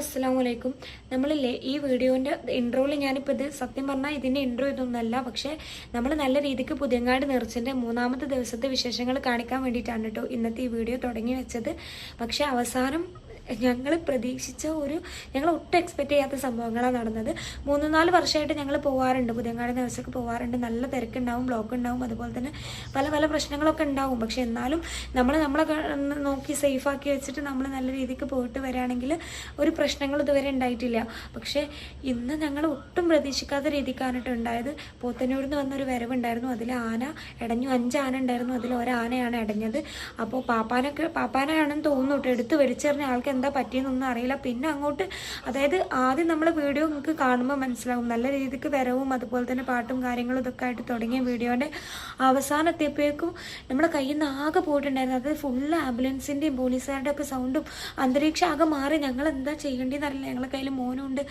അസ്സാം വലൈക്കും നമ്മളില്ലേ ഈ വീഡിയോന്റെ ഇൻട്രോയിൽ ഞാനിപ്പോൾ ഇത് സത്യം പറഞ്ഞാൽ ഇതിന്റെ ഇൻട്രോ ഇതൊന്നുമല്ല. പക്ഷേ നമ്മൾ നല്ല രീതിക്ക് പുതിയങ്ങാട് നേർച്ചന്റെ മൂന്നാമത്തെ ദിവസത്തെ വിശേഷങ്ങൾ കാണിക്കാൻ വേണ്ടിയിട്ടാണ് കേട്ടോ ഇന്നത്തെ ഈ വീഡിയോ തുടങ്ങി വെച്ചത്. പക്ഷേ അവസാനം ഞങ്ങൾ പ്രതീക്ഷിച്ച ഒരു ഞങ്ങൾ ഒട്ടും എക്സ്പെക്ട് ചെയ്യാത്ത സംഭവങ്ങളാണ് നടന്നത്. മൂന്ന് നാല് വർഷമായിട്ട് ഞങ്ങൾ പോകാറുണ്ട് പുതിയങ്ങാട് ദിവസമൊക്കെ പോകാറുണ്ട് നല്ല തിരക്കുണ്ടാവും ബ്ലോക്ക് ഉണ്ടാവും അതുപോലെ തന്നെ പല പല പ്രശ്നങ്ങളൊക്കെ ഉണ്ടാവും. പക്ഷെ എന്നാലും നമ്മൾ നമ്മളെ നോക്കി സേഫാക്കി വെച്ചിട്ട് നമ്മൾ നല്ല രീതിക്ക് പോയിട്ട് വരാണെങ്കിൽ ഒരു പ്രശ്നങ്ങൾ ഇതുവരെ ഉണ്ടായിട്ടില്ല. പക്ഷേ ഇന്ന് ഞങ്ങൾ ഒട്ടും പ്രതീക്ഷിക്കാത്ത രീതിക്കാണ് ഉണ്ടായത്. പോത്തന്നൂരിൽ നിന്ന് വന്നൊരു വരവുണ്ടായിരുന്നു. അതിൽ ആന ഇടഞ്ഞു അഞ്ച് ആന ഉണ്ടായിരുന്നു. അതിൽ ഒരാനയാണ് ഇടഞ്ഞത് അപ്പോൾ പാപ്പാനൊക്കെ പാപ്പാനാണെന്ന് തോന്നുന്നു കേട്ടോ. എടുത്ത് വലിച്ചെറിഞ്ഞ ആൾക്ക് എന്താ പറ്റിയെന്നൊന്നും അറിയില്ല. പിന്നെ അങ്ങോട്ട് അതായത് ആദ്യം നമ്മൾ വീഡിയോ നിങ്ങൾക്ക് കാണുമ്പോൾ മനസ്സിലാവും. നല്ല രീതിക്ക് വരവും അതുപോലെ തന്നെ പാട്ടും കാര്യങ്ങളും ഇതൊക്കെ ആയിട്ട് തുടങ്ങിയ വീഡിയോന്റെ അവസാനം എത്തിയപ്പോഴേക്കും നമ്മുടെ കയ്യിൽ നിന്ന് ആകെ പോയിട്ടുണ്ടായിരുന്നു. അത് ഫുള്ള് ആംബുലൻസിന്റെയും പോലീസുകാരുടെ ഒക്കെ സൗണ്ടും അന്തരീക്ഷം ആകെ മാറി. ഞങ്ങൾ എന്താ ചെയ്യേണ്ടതെന്ന് അറിയില്ല. ഞങ്ങളെ കയ്യിൽ മോനുണ്ട്.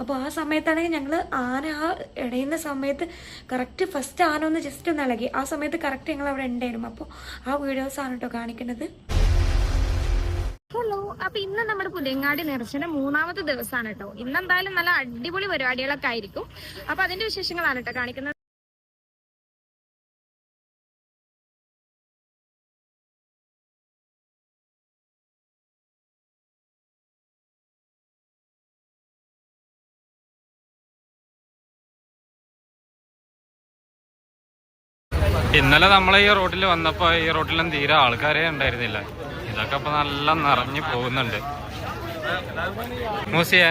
അപ്പോൾ ആ സമയത്താണെങ്കിൽ ഞങ്ങൾ ആന ആ ഇടയുന്ന സമയത്ത് കറക്റ്റ് ഫസ്റ്റ് ആന ഒന്ന് ജസ്റ്റ് ഒന്ന് ഇളകി. ആ സമയത്ത് കറക്റ്റ് ഞങ്ങൾ അവിടെ ഉണ്ടായിരുന്നു. അപ്പോൾ ആ വീഡിയോസാണ് കേട്ടോ കാണിക്കുന്നത്. ഹലോ അപ്പൊ ഇന്ന് നമ്മുടെ പുതിയങ്ങാടി നേർച്ചയുടെ മൂന്നാമത്തെ ദിവസമാണ് കേട്ടോ. ഇന്ന് എന്തായാലും നല്ല അടിപൊളി പരിപാടികളൊക്കെ ആയിരിക്കും. അപ്പൊ അതിന്റെ വിശേഷങ്ങളാണ് കേട്ടോ കാണിക്കുന്നത്. ഇന്നലെ നമ്മൾ ഈ റോഡിൽ വന്നപ്പോൾ ഈ റോട്ടിലും തീരെ ആൾക്കാരെ ഉണ്ടായിരുന്നില്ല ഇതൊക്കെ ഇപ്പൊ നല്ല നിറഞ്ഞു പോകുന്നുണ്ട്. മൂസിയെ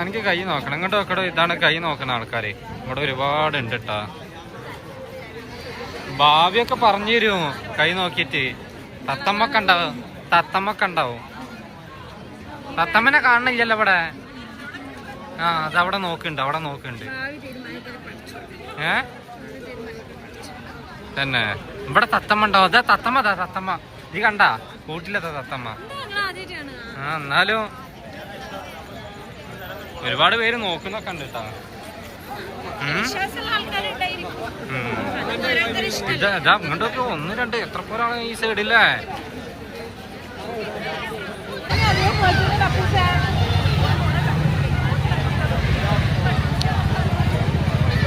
എനിക്ക് കൈ നോക്കണം. ഇങ്ങോട്ട് നോക്കടോ. ഇതാണ് കൈ നോക്കുന്ന ആൾക്കാര്. ഇവിടെ ഒരുപാട് ഉണ്ട് കേട്ടാ ഭാവിയൊക്കെ പറഞ്ഞു തരുമോ കൈ നോക്കിയിട്ട്. തത്തമ്മക്ക് ഉണ്ടാവും? തത്തമ്മക്ക് ഉണ്ടാവും? തത്തമ്മനെ കാണണില്ലല്ലോ ഇവിടെ. ആ അതവിടെ നോക്കുന്നുണ്ട്. അവിടെ നോക്കുന്നുണ്ട്. ഏ? തന്നെ. ഇവിടെ തത്തമ്മ ഉണ്ടാവും. അതാ തത്തമ്മ അതാ തത്തമ്മ. നീ കണ്ട? കൂട്ടിലതാ തത്തമ്മ. ആ എന്നാലും ഒരുപാട് പേര് നോക്കുന്നൊക്കെ ഉണ്ട് കേട്ടോ. ഇത് ഇങ്ങോട്ടൊക്കെ ഒന്ന് രണ്ട് എത്ര പേരാണ് ഈ സൈഡില്ലേ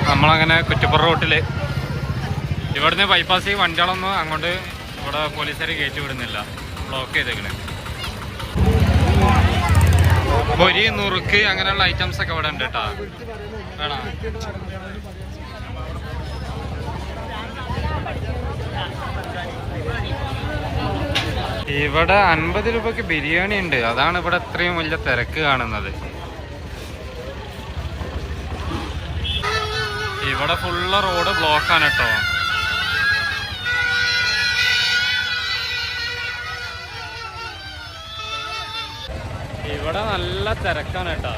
നമ്മളങ്ങനെ കുറ്റിപ്പുറ റോട്ടിൽ ഇവിടുന്ന് ബൈപ്പാസ് വണ്ടികളൊന്നും അങ്ങോട്ട് ഇവിടെ പോലീസുകാർ കയറ്റി വിടുന്നില്ല. ബ്ലോക്ക് ചെയ്തേക്കണ്. പൊരി നുറുക്ക് അങ്ങനെയുള്ള ഐറ്റംസ് ഒക്കെ ഇവിടെ ഉണ്ട് കേട്ടാ വേണോ? ഇവിടെ അൻപത് രൂപക്ക് ബിരിയാണി ഉണ്ട്. അതാണ് ഇവിടെ ഇത്രയും വലിയ തിരക്ക് കാണുന്നത്. ഇവിടെ ഫുള്ള് റോഡ് ബ്ലോക്കാണ് കേട്ടോ ഇവിടെ നല്ല തിരക്കാണ് കേട്ടോ.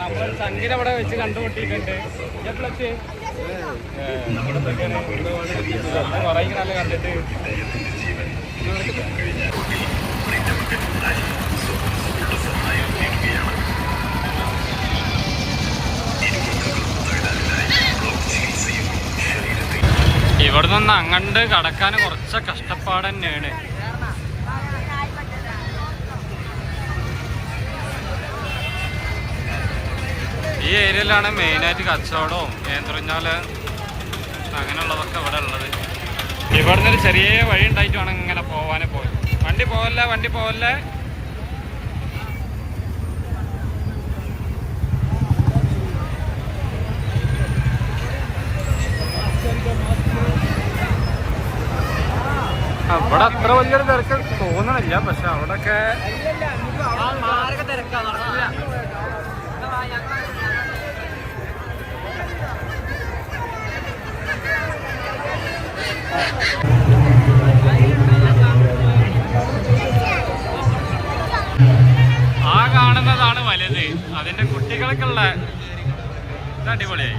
നമ്മൾ സംഗീതം അവിടെ വെച്ച് കണ്ടുമുട്ടിയിട്ടുണ്ട്. എപ്പോഴെത്തി കുറേ നല്ല കണ്ടിട്ട് ഇവിടെ നിന്ന് അങ്ങണ്ട് കടക്കാൻ കുറച്ച് കഷ്ടപ്പാട് തന്നെയാണ്. ഈ ഏരിയയിലാണ് മെയിനായിട്ട് കച്ചവടവും ഏന്തറിഞ്ഞാൽ അങ്ങനെയുള്ളതൊക്കെ ഇവിടെ ഉള്ളത്. ഇവിടുന്ന് ഒരു ചെറിയ വഴി ഉണ്ടായിട്ട് വേണം ഇങ്ങനെ പോവാനെ പോയി വണ്ടി പോവല്ലേ വണ്ടി പോവല്ലേ? അവിടെ അത്ര വലിയൊരു തിരക്ക് തോന്നണില്ല പക്ഷെ അവിടൊക്കെ ആ കാണുന്നതാണ് വലുത്. അതിന്റെ കുട്ടികൾക്കുള്ള അടിപൊളിയായി.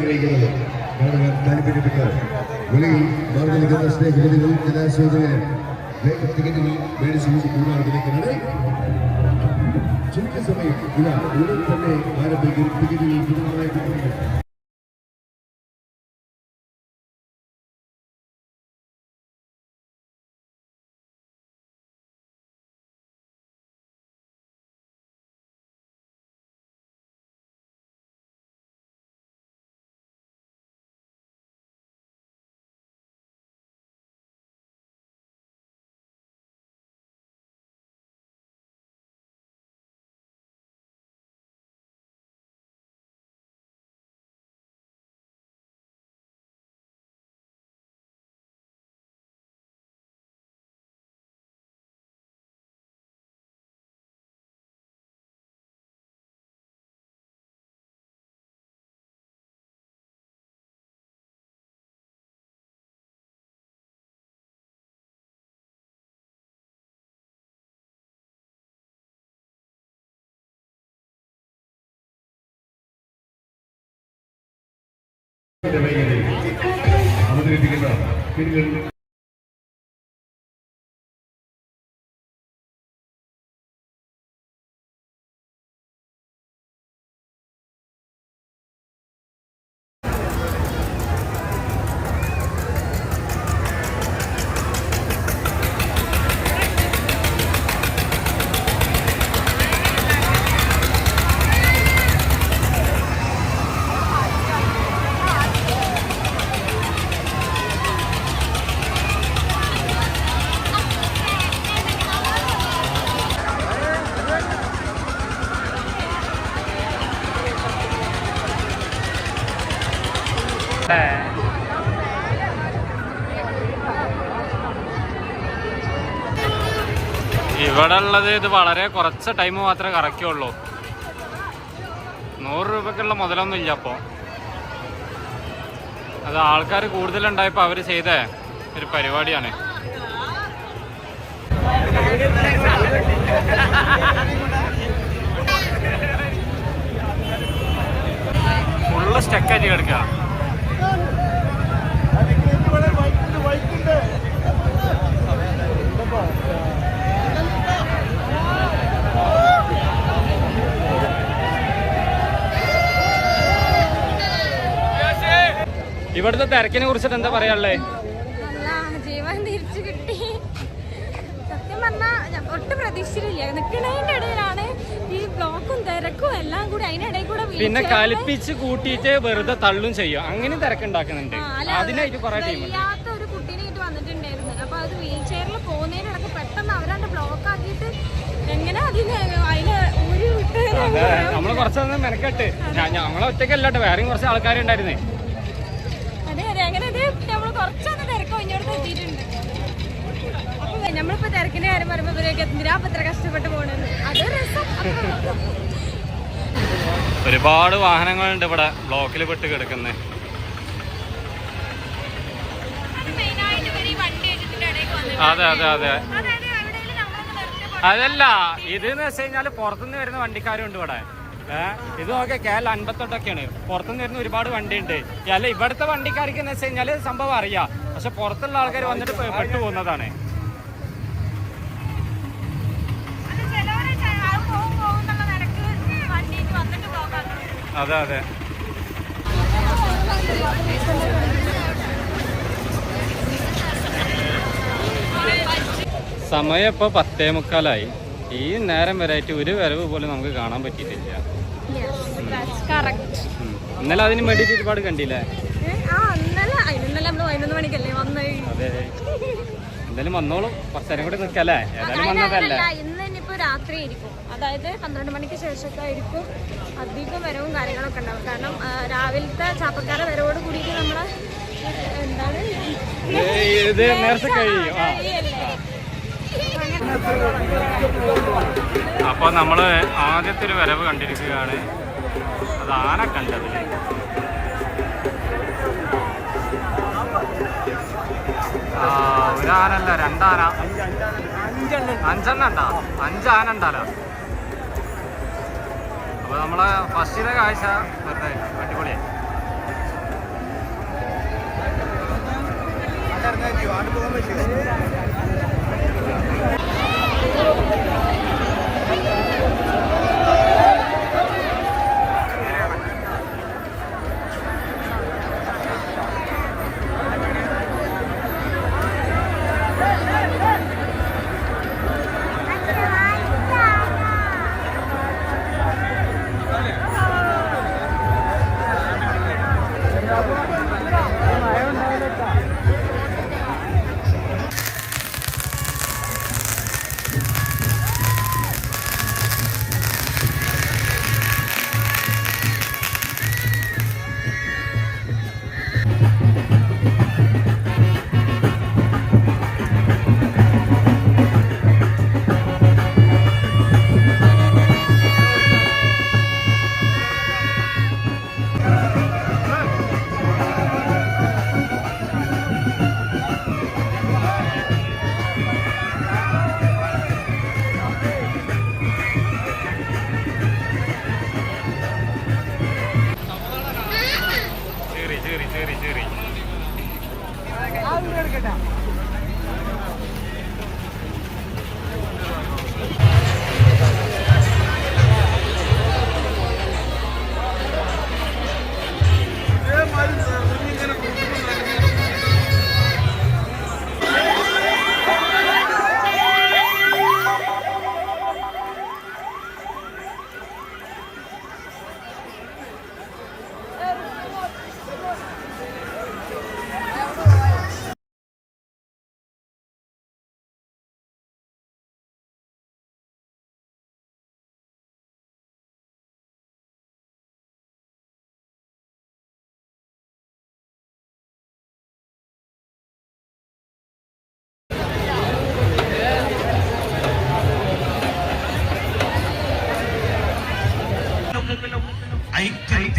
ആഗ്രഹിക്കുന്നത് കാണുവാൻ താല്പര്യപ്പെട്ട വെളിയിൽ മാറി നിൽക്കുന്ന സ്നേഹിതകൾ ജനാശോധന ടിക്കറ്റുകൾ മേടിച്ച് കൂടാതെ നിൽക്കുന്നത് ചുരുക്ക സമയം ഇതാ ഉടൻ തന്നെ ആരംഭിക്കും ടിക്കറ്റുകൾ പൂർണ്ണമായി আমাদের এদিকে না ഇത് വളരെ കുറച്ച് ടൈം മാത്രമേ കറക്കുള്ളൂ നൂറ് രൂപക്കുള്ള മുതലൊന്നും ഇല്ല അപ്പോൾ അത് ആൾക്കാർ കൂടുതലുണ്ടായപ്പോൾ അവർ ചെയ്ത ഒരു പരിപാടിയാണ്. ഫുള്ള് സ്റ്റക്കായിട്ട് കിടക്കുക. ഇവിടുത്തെ തിരക്കിനെ കുറിച്ചിട്ട് എന്താ പറയാനുള്ളത് ജീവൻ തിരിച്ചു കിട്ടി. സത്യം പറഞ്ഞാ ഒട്ടും പ്രതീക്ഷിച്ചില്ല നിൽക്കുന്നതിന്റെ ഇടയിലാണ് ഈ ബ്ലോക്കും തിരക്കും എല്ലാം കൂടി അതിനിടയിൽ കൂടെ പിന്നെ കലിപ്പിച്ച് കൂട്ടിയിട്ട് വെറുതെ തള്ളും ചെയ്യും അങ്ങനെ തിരക്കുണ്ടാക്കുന്നുണ്ട് അതിനായിട്ട് കുറെ ടീം വയ്യാത്ത ഒരു കുട്ടീനെ ഇട്ട് വന്നിട്ടുണ്ടായിരുന്നു. അപ്പൊ അത് വീൽ ചെയറിൽ പോകുന്നതിനിടക്ക് പെട്ടെന്ന് അവരാണ്ട് ബ്ലോക്ക് ആക്കിയിട്ട് എങ്ങനെ അതിന് അതിന് നമ്മൾ കുറച്ചൊന്ന് മെനക്കെട്ട്. ഞങ്ങളെ ഒറ്റയ്ക്കല്ല കേട്ടോ വേറെയും കുറച്ച് ആൾക്കാരുണ്ടായിരുന്നേ അതെ അതെ അങ്ങനെ ഇത് നമ്മൾ കുറച്ചൊന്ന് തിരക്ക് ഒഴിഞ്ഞോടത്ത് എത്തിയിട്ടുണ്ട് അപ്പൊ നമ്മളിപ്പോ ആരും കാര്യം പറയുമ്പോ ഇവരൊക്കെ എന്തിനാ അത്ര കഷ്ടപ്പെട്ട് പോണെന്ന്? അതൊരു രസം. ഒരുപാട് വാഹനങ്ങളുണ്ട് ഇവിടെ. ബ്ലോക്കിൽ പെട്ട് കിടക്കുന്നത് അതെ അതെ അതെ. അതല്ല ഇത് എന്ന് വെച്ച് കഴിഞ്ഞാൽ പുറത്തുനിന്ന് വരുന്ന വണ്ടിക്കാരും ഉണ്ട് ഇവിടെ. ഏഹ് ഇത് നോക്കിയ കെ എൽ അൻപത്തെട്ടൊക്കെയാണ്. പുറത്തുനിന്ന് വരുന്ന ഒരുപാട് വണ്ടി ഉണ്ട് അല്ല ഇവിടുത്തെ വണ്ടിക്കാർക്ക് എന്ന് വെച്ച് കഴിഞ്ഞാൽ സംഭവം അറിയാം. പക്ഷെ പുറത്തുള്ള ആൾക്കാർ വന്നിട്ട് പെട്ടു പോകുന്നതാണ്. അതെ അതെ. സമയം ഇപ്പോൾ പത്തേ മുക്കാലായി. ഈ നേരം വരെയായിട്ട് ഒരു വരവ് പോലും നമുക്ക് കാണാൻ പറ്റിയിട്ടില്ല. കറക്റ്റ് ഇന്നലെ അതിന് വേണ്ടിയിട്ട് ഒരുപാട് കണ്ടില്ലേ? എന്തായാലും വന്നോളും. കുറച്ചേരം കൂടി നിൽക്കല്ലേ ഏതായാലും വന്നതല്ലേ? രാത്രി ആയിരിക്കും അതായത് പന്ത്രണ്ട് മണിക്ക് ശേഷമൊക്കെ ആയിരിക്കും അധികം വരവും കാര്യങ്ങളൊക്കെ ഉണ്ടാവും കാരണം രാവിലത്തെ ചാപ്പക്കാരെ വരവോട് കൂടിയിട്ട് നമ്മളെ എന്താണ്? അപ്പോൾ നമ്മൾ ആദ്യത്തെ ഒരു വരവ് കണ്ടിരിക്കുകയാണ്. അത് ആന കണ്ടത്. ഒരാനല്ല രണ്ടാന. അഞ്ചെണ്ണ. ഉണ്ടാ അഞ്ചാന ഉണ്ടാലോ അപ്പൊ നമ്മളെ ഫസ്റ്റിലെ കാഴ്ച വെറുതെ അടിപൊളിയായി. അവിടെ പോകാൻ പറ്റില്ല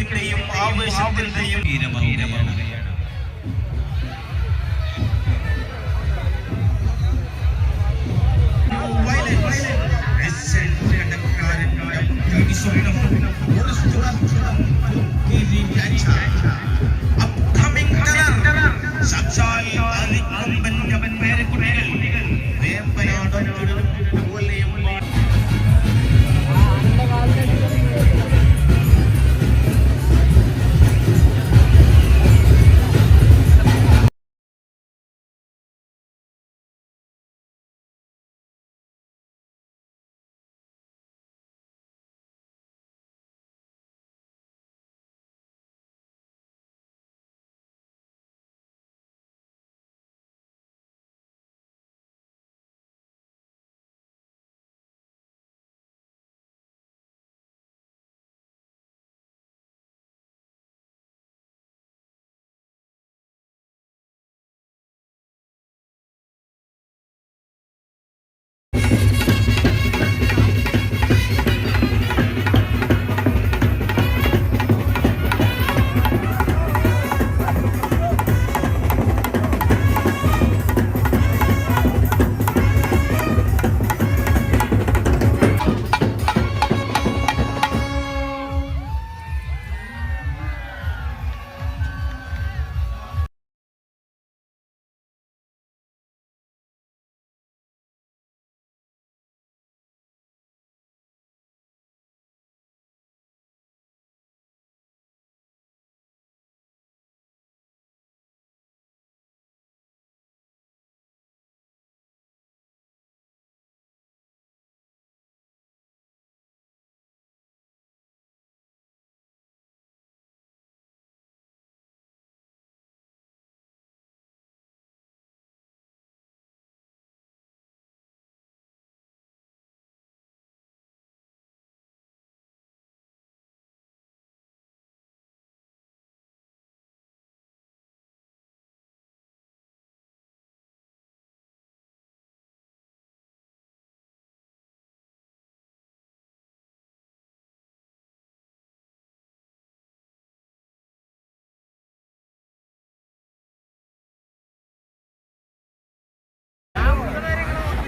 ഐക്യത്തിന്റെയും ആവേശത്തിന്റെയും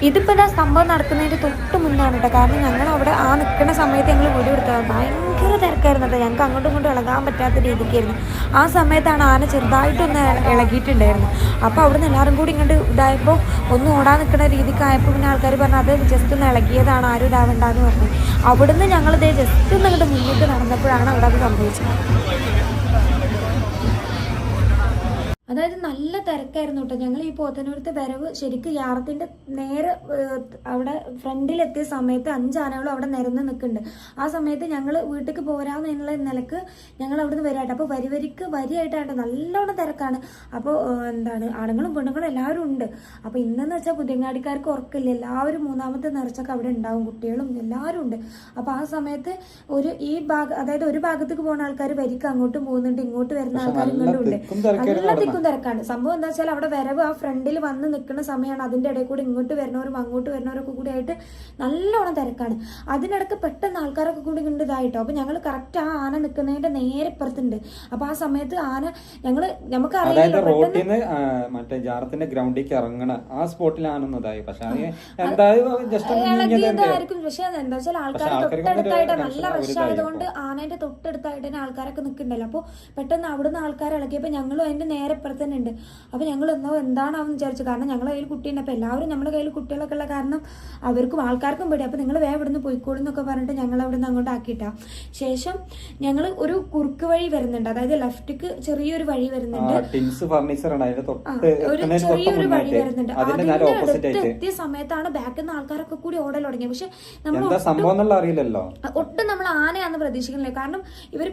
ഇതിപ്പോൾ ഇതാ സംഭവം നടക്കുന്നതിന്റെ തൊട്ട് മുന്നാണ് കേട്ടോ കാരണം ഞങ്ങൾ അവിടെ ആ നിൽക്കുന്ന സമയത്ത് ഞങ്ങൾ വീഡിയോ എടുത്തതാണ് ഭയങ്കര തിരക്കായിരുന്നു കേട്ടോ ഞങ്ങൾക്ക് അങ്ങോട്ടും ഇങ്ങോട്ടും ഇളകാൻ പറ്റാത്ത രീതിക്കായിരുന്നു. ആ സമയത്താണ് ആന ചെറുതായിട്ടൊന്ന് ഇളകിയിട്ടുണ്ടായിരുന്നു. അപ്പോൾ നിന്ന് എല്ലാവരും കൂടി ഇങ്ങോട്ട് ഇതായപ്പോൾ ഒന്ന് ഓടാൻ നിൽക്കുന്ന രീതിക്കായപ്പോൾ പിന്നെ ആൾക്കാർ പറഞ്ഞു അത് ജസ്റ്റ് ഒന്ന് ഇളകിയതാണ്. ആരും ഇതാവണ്ടെന്ന് പറഞ്ഞു. അവിടുന്ന് ഞങ്ങളിതേ ജസ്റ്റ് ഒന്ന് ഇങ്ങോട്ട് മുന്നിട്ട് നടന്നപ്പോഴാണ് അവിടെ അത് സംഭവിച്ചത്. അതായത് നല്ല തിരക്കായിരുന്നു കേട്ടോ ഞങ്ങൾ ഈ പോത്തനൂരത്തെ വരവ് ശരിക്കും യാറത്തിന്റെ നേരെ അവിടെ ഫ്രണ്ടിലെത്തിയ സമയത്ത് അഞ്ചാനകളും അവിടെ നിരന്ന് നിൽക്കുന്നുണ്ട് ആ സമയത്ത് ഞങ്ങൾ വീട്ടിലേക്ക് പോരാമെന്നുള്ള നിലയ്ക്ക് ഞങ്ങൾ അവിടുന്ന് വരാട്ടെ അപ്പോൾ വരിവരിക്ക് വരിയായിട്ടാണ് നല്ലോണം തിരക്കാണ്. അപ്പോൾ എന്താണ് ആണുങ്ങളും പെണ്ണുങ്ങളും എല്ലാവരും ഉണ്ട്. അപ്പോൾ ഇന്നെന്ന് വെച്ചാൽ പുതിയങ്ങാടിക്കാർക്ക് ഉറക്കില്ല. എല്ലാവരും മൂന്നാമത്തെ നിറച്ചൊക്കെ അവിടെ ഉണ്ടാവും. കുട്ടികളും എല്ലാവരും ഉണ്ട്. അപ്പോൾ ആ സമയത്ത് ഒരു ഈ ഭാഗം അതായത് ഒരു ഭാഗത്തേക്ക് പോകുന്ന ആൾക്കാർ വരിക്ക് അങ്ങോട്ടും പോകുന്നുണ്ട് ഇങ്ങോട്ട് വരുന്ന ആൾക്കാർ ഇങ്ങോട്ടും ഉണ്ട്. നല്ല തിക്കും തിരക്കാണ്. സംഭവം എന്താ വെച്ചാൽ അവിടെ വരവ് ആ ഫ്രണ്ടിൽ വന്ന് നിൽക്കുന്ന സമയമാണ് അതിന്റെ ഇടയിൽ കൂടി ഇങ്ങോട്ട് വരുന്നവരും അങ്ങോട്ട് വരുന്നവരൊക്കെ കൂടി ആയിട്ട് നല്ലോണം തിരക്കാണ്. അതിനിടക്ക് പെട്ടെന്ന് ആൾക്കാരൊക്കെ കൂടി ഇങ്ങോട്ട് ഇതായിട്ടോ. അപ്പൊ ഞങ്ങൾ കറക്റ്റ് ആ ആന നിൽക്കുന്നതിന്റെ നേരെ ഇപ്പുറത്തുണ്ട്. അപ്പൊ ആ സമയത്ത് ആന ഞങ്ങൾ നമുക്ക് അറിയാം മറ്റേ ജാറത്തിന്റെ ഗ്രൗണ്ടിലേക്ക് ഇറങ്ങണ ആ പക്ഷെ? ഇളകിയതായിരിക്കും എന്താ വെച്ചാൽ ആൾക്കാർ തൊട്ടടുത്തായിട്ട് നല്ല റഷായതുകൊണ്ട് ആനേന്റെ തൊട്ടടുത്തായിട്ട് തന്നെ ആൾക്കാരൊക്കെ നിൽക്കുന്നുണ്ടല്ലോ. അപ്പോൾ പെട്ടെന്ന് അവിടുന്ന് ആൾക്കാർ ഇളക്കിയപ്പോ ഞങ്ങളും അതിന്റെ നേരെ ഇപ്പുറത്ത് തന്നെ ഉണ്ട് അപ്പോൾ ഞങ്ങൾ എന്നോ എന്താണാവെന്ന് വിചാരിച്ചു. കാരണം ഞങ്ങളുടെ കയ്യിൽ കുട്ടിയുണ്ട്. അപ്പോൾ എല്ലാവരും നമ്മുടെ കയ്യിൽ കുട്ടികളൊക്കെ ഉള്ള കാരണം അവർക്കും ആൾക്കാർക്കും പേടി. അപ്പോൾ നിങ്ങൾ വേഗം ഇവിടുന്ന് പോയിക്കോളും എന്നൊക്കെ പറഞ്ഞിട്ട് ഞങ്ങൾ അവിടെ നിന്ന് അങ്ങോട്ട് ആക്കിയിട്ടാ. ശേഷം ഞങ്ങൾ ഒരു കുറുക്ക് വഴി വരുന്നുണ്ട്. അതായത് ലെഫ്റ്റിക്ക് ചെറിയൊരു വഴി വരുന്നുണ്ട്. ഫർണിച്ചർ ഒരു ചെറിയൊരു വഴി വരുന്നുണ്ട്. അതിന്റെ അടുത്ത് എത്തിയ സമയത്താണ് ബാക്കിൽ നിന്ന് ആൾക്കാരൊക്കെ കൂടി ഓടൽ തുടങ്ങിയത്. പക്ഷെ നമ്മൾ എന്താ അറിയില്ലല്ലോ? ഒട്ടും നമ്മൾ ആനയാന്ന് പ്രതീക്ഷിക്കുന്നില്ല. കാരണം ഇവർ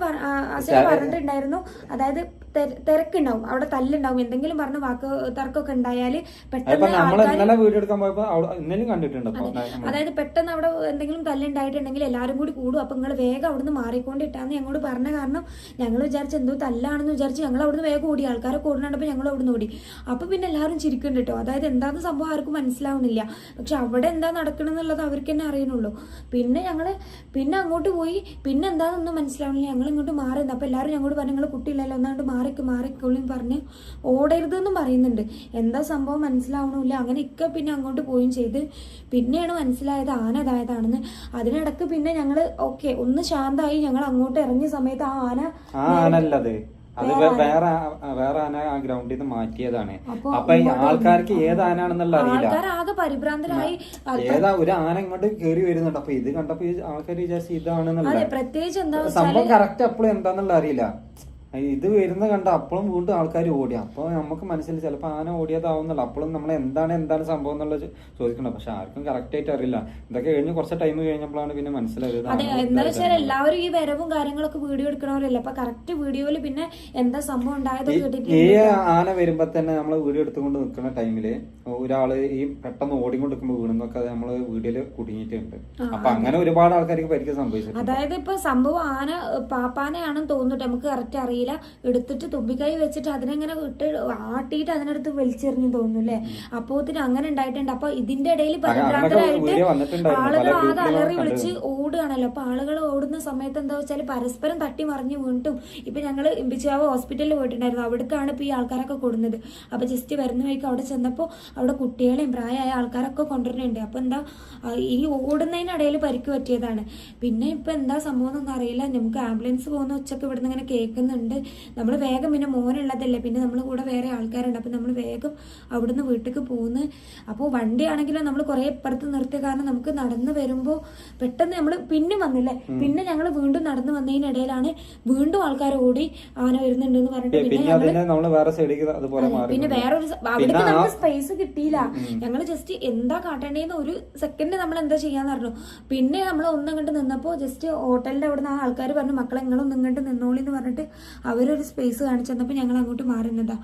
പറഞ്ഞിട്ടുണ്ടായിരുന്നു. അതായത് തെര- തിരക്കുണ്ടാവും. അവിടെ തല്ലുണ്ടാവും. എന്തെങ്കിലും പറഞ്ഞ വാക്ക് തർക്കമൊക്കെ ഉണ്ടായാൽ പെട്ടെന്ന് ആൾക്കാർ പോയപ്പോ ഇന്നലെയും കണ്ടിട്ടുണ്ട് അതായത് പെട്ടെന്ന് അവിടെ എന്തെങ്കിലും തല്ലുണ്ടായിട്ടുണ്ടെങ്കിൽ എല്ലാവരും കൂടി കൂടും. അപ്പൊ നിങ്ങൾ വേഗം അവിടുന്ന് മാറിക്കൊണ്ടിട്ടാന്ന് ഞങ്ങളോട് പറഞ്ഞ കാരണം ഞങ്ങൾ വിചാരിച്ച് എന്തോ തല്ലാണെന്ന് വിചാരിച്ച് ഞങ്ങൾ അവിടുന്ന് വേഗം ഓടി. ആൾക്കാരെ കൂടുന്നുണ്ടപ്പോ ഞങ്ങൾ അവിടുന്ന് ഓടി. അപ്പൊ പിന്നെ എല്ലാവരും ചിരിക്കുന്നുണ്ട് കേട്ടോ. അതായത് എന്താന്ന് സംഭവം ആർക്കും മനസ്സിലാവുന്നില്ല. പക്ഷെ അവിടെ എന്താ നടക്കണമെന്നുള്ളത് അവർക്ക് തന്നെ അറിയണുള്ളൂ. പിന്നെ ഞങ്ങൾ പിന്നെ അങ്ങോട്ട് പോയി. പിന്നെ എന്താണെന്നൊന്നും മനസ്സിലാവുന്നില്ല. ഞങ്ങൾ ഇങ്ങോട്ട് മാറിയത് അപ്പൊ എല്ലാവരും ഞങ്ങളോട് പറഞ്ഞു നിങ്ങൾ കുട്ടിയില്ലല്ലോ. ഒന്നാണ്ട് മാറിക്ക് മാറിക്കോളിന്ന് പറഞ്ഞ് ഓടരുതെന്നും പറയുന്നുണ്ട്. എന്താ സംഭവം മനസ്സിലാവണമില്ല. അങ്ങനെയൊക്കെ ഇക്ക പിന്നെ അങ്ങോട്ട് പോവുകയും ചെയ്ത്. പിന്നെയാണ് മനസ്സിലായത് ആന ഇതായതാണെന്ന്. അതിനിടക്ക് പിന്നെ ഞങ്ങൾ ഓക്കെ ഒന്ന് ശാന്തമായി ഞങ്ങൾ അങ്ങോട്ട് ഇറങ്ങിയ സമയത്ത് ആ ആന ആനല്ലത് അത്. വേറെ വേറെ ആന ആ ഗ്രൗണ്ടിൽ നിന്ന് മാറ്റിയതാണ്. അപ്പൊ ഈ ആൾക്കാർക്ക് ഏത് ആനാണെന്നുള്ള അറിയില്ല. ആകെ പരിഭ്രാന്തരായി. ഏതാ ഒരു ആന ഇങ്ങോട്ട് കേറി വരുന്നുണ്ട്. അപ്പൊ ഇത് കണ്ടപ്പോ ആൾക്കാർ വിചാരിച്ചു ഇതാണെന്നുള്ള പ്രത്യേകിച്ച് എന്താ സംഭവം കറക്റ്റ് അപ്പോഴും എന്താന്നുള്ള അറിയില്ല. ഇത് വരുന്ന കണ്ട അപ്പോഴും വീണ്ടും ആൾക്കാർ ഓടി. അപ്പോൾ നമുക്ക് മനസ്സിൽ ചിലപ്പോൾ ആന ഓടിയതാവുന്നുള്ളൂ അപ്പോഴും നമ്മൾ എന്താണ് എന്താണ് സംഭവം എന്നുള്ളത് ചോദിക്കണം പക്ഷെ ആർക്കും കറക്റ്റ് ആയിട്ട് അറിയില്ല. ഇതൊക്കെ കഴിഞ്ഞ് കുറച്ച് ടൈം കഴിഞ്ഞപ്പോഴാണ് പിന്നെ മനസ്സിലായത് എന്താ വെച്ചാൽ എല്ലാവരും ഈ വരവും കാര്യങ്ങളൊക്കെ വീഡിയോ എടുക്കണവരല്ലേ അപ്പൊ കറക്റ്റ് വീഡിയോയിൽ പിന്നെ എന്താ സംഭവം ഉണ്ടായത് ഈ- ആന വരുമ്പോ തന്നെ നമ്മൾ വീഡിയോ എടുത്തുകൊണ്ട് നിൽക്കുന്ന ടൈമിൽ ഒരാൾ ഈ പെട്ടെന്ന് ഓടിക്കൊണ്ട് നിൽക്കുമ്പോൾ വീണെന്നൊക്കെ നമ്മൾ വീഡിയോയിൽ കുടുങ്ങിയിട്ടുണ്ട്. അപ്പൊ അങ്ങനെ ഒരുപാട് ആൾക്കാർക്ക് പരിക്ക് സംഭവിച്ചു അതായത് ഇപ്പൊ സംഭവം ആന പാപ്പാനെയാണെന്ന് തോന്നുന്നുണ്ട്. നമുക്ക് കറക്റ്റ് അറിയില്ല എടുത്തിട്ട് തുമ്പിക്കൈ വെച്ചിട്ട് അതിനെങ്ങനെ ഇട്ട് ആട്ടിയിട്ട് അതിനടുത്ത് വലിച്ചെറിഞ്ഞു തോന്നുന്നു അല്ലേ? അപ്പോ അങ്ങനെ ഉണ്ടായിട്ടുണ്ട്. അപ്പൊ ഇതിന്റെ ഇടയിൽ പരിഭ്രാന്തരായിട്ട്. ആളുകൾ ആകെ അലറി വിളിച്ച് വിളിച്ച് ഓടുകയാണല്ലോ അപ്പൊ ആളുകൾ ഓടുന്ന സമയത്ത് എന്താ വെച്ചാൽ പരസ്പരം തട്ടി മറിഞ്ഞു വീണ്ടും ഇപ്പൊ ഞങ്ങൾ ഇമ്പിച്ചാവ് ഹോസ്പിറ്റലിൽ പോയിട്ടുണ്ടായിരുന്നു. അവിടേക്കാണ് ഇപ്പൊ ഈ ആൾക്കാരൊക്കെ കൊടുന്നത്. അപ്പൊ ജസ്റ്റ് വരുന്ന വഴിക്ക് അവിടെ ചെന്നപ്പോൾ അവിടെ കുട്ടികളെയും പ്രായമായ ആൾക്കാരൊക്കെ കൊണ്ടുവരുന്നുണ്ട്. അപ്പൊ എന്താ ഈ ഓടുന്നതിനിടയിൽ പരിക്ക് പറ്റിയതാണ്. പിന്നെ ഇപ്പൊ എന്താ സംഭവം എന്നൊന്നും അറിയില്ല. നമുക്ക് ആംബുലൻസ് പോകുന്ന ഉച്ചയ്ക്ക് ഇവിടുന്ന് ഇങ്ങനെ കേൾക്കുന്നുണ്ട്. നമ്മൾ വേഗം പിന്നെ മോനുള്ളതല്ലേ. പിന്നെ നമ്മൾ കൂടെ വേറെ ആൾക്കാരുണ്ട്. അപ്പൊ നമ്മൾ വേഗം അവിടുന്ന് വീട്ടിലേക്ക് പോകുന്നു അപ്പോൾ വണ്ടിയാണെങ്കിലും നമ്മൾ കുറെ ഇപ്പുറത്ത് നിർത്തിയ കാരണം നമുക്ക് നടന്നു വരുമ്പോൾ പെട്ടെന്ന് നമ്മൾ പിന്നെ വന്നില്ലേ? പിന്നെ ഞങ്ങൾ വീണ്ടും നടന്നു വന്നതിനിടയിലാണ് വീണ്ടും ആൾക്കാർ ഓടി ആന വരുന്നുണ്ടെന്ന് പറഞ്ഞിട്ട് പിന്നെ പിന്നെ വേറൊരു അവിടേക്ക് നമുക്ക് സ്പേസ് കിട്ടിയില്ല. ഞങ്ങൾ ജസ്റ്റ് എന്താ കാട്ടേണ്ടതെന്ന് ഒരു സെക്കൻഡ് നമ്മൾ എന്താ ചെയ്യാന്ന് പറഞ്ഞു പിന്നെ നമ്മൾ ഒന്നങ്ങോട്ട് നിന്നപ്പോൾ ജസ്റ്റ് ഹോട്ടലിന്റെ അവിടെ നിന്ന് ആ ആൾക്കാർ പറഞ്ഞു മക്കളെ നിങ്ങളൊന്നും ഇങ്ങോട്ട് നിന്നോളി എന്ന് പറഞ്ഞിട്ട് അവരൊരു സ്പേസ് കാണിച്ചു തന്നപ്പോൾ ഞങ്ങൾ അങ്ങോട്ട് മാറുന്നതാ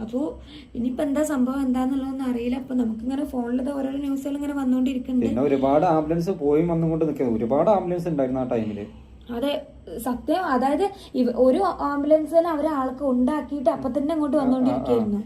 അപ്പോൾ ഇനിയിപ്പോൾ എന്താ സംഭവം? എന്താന്നുള്ളതൊന്നും അറിയില്ല. അപ്പോൾ നമുക്കിങ്ങനെ ഫോണിൽ ഓരോരോ ന്യൂസുകൾ ഇങ്ങനെ വന്നുകൊണ്ടിരിക്കുന്നുണ്ട് പിന്നെ ഒരുപാട് ആംബുലൻസ് പോയി വന്നുകൊണ്ട് നിൽക്കുന്നത് ഒരുപാട് ആംബുലൻസ് ഉണ്ടായിരുന്നു ആ ടൈമിൽ അതെ സത്യം. അതായത് ഒരു ആംബുലൻസ് തന്നെ അവരെ ആൾക്ക് ഉണ്ടാക്കിയിട്ട് അപ്പൊ തന്നെ അങ്ങോട്ട് വന്നുകൊണ്ടിരിക്കുകയായിരുന്നു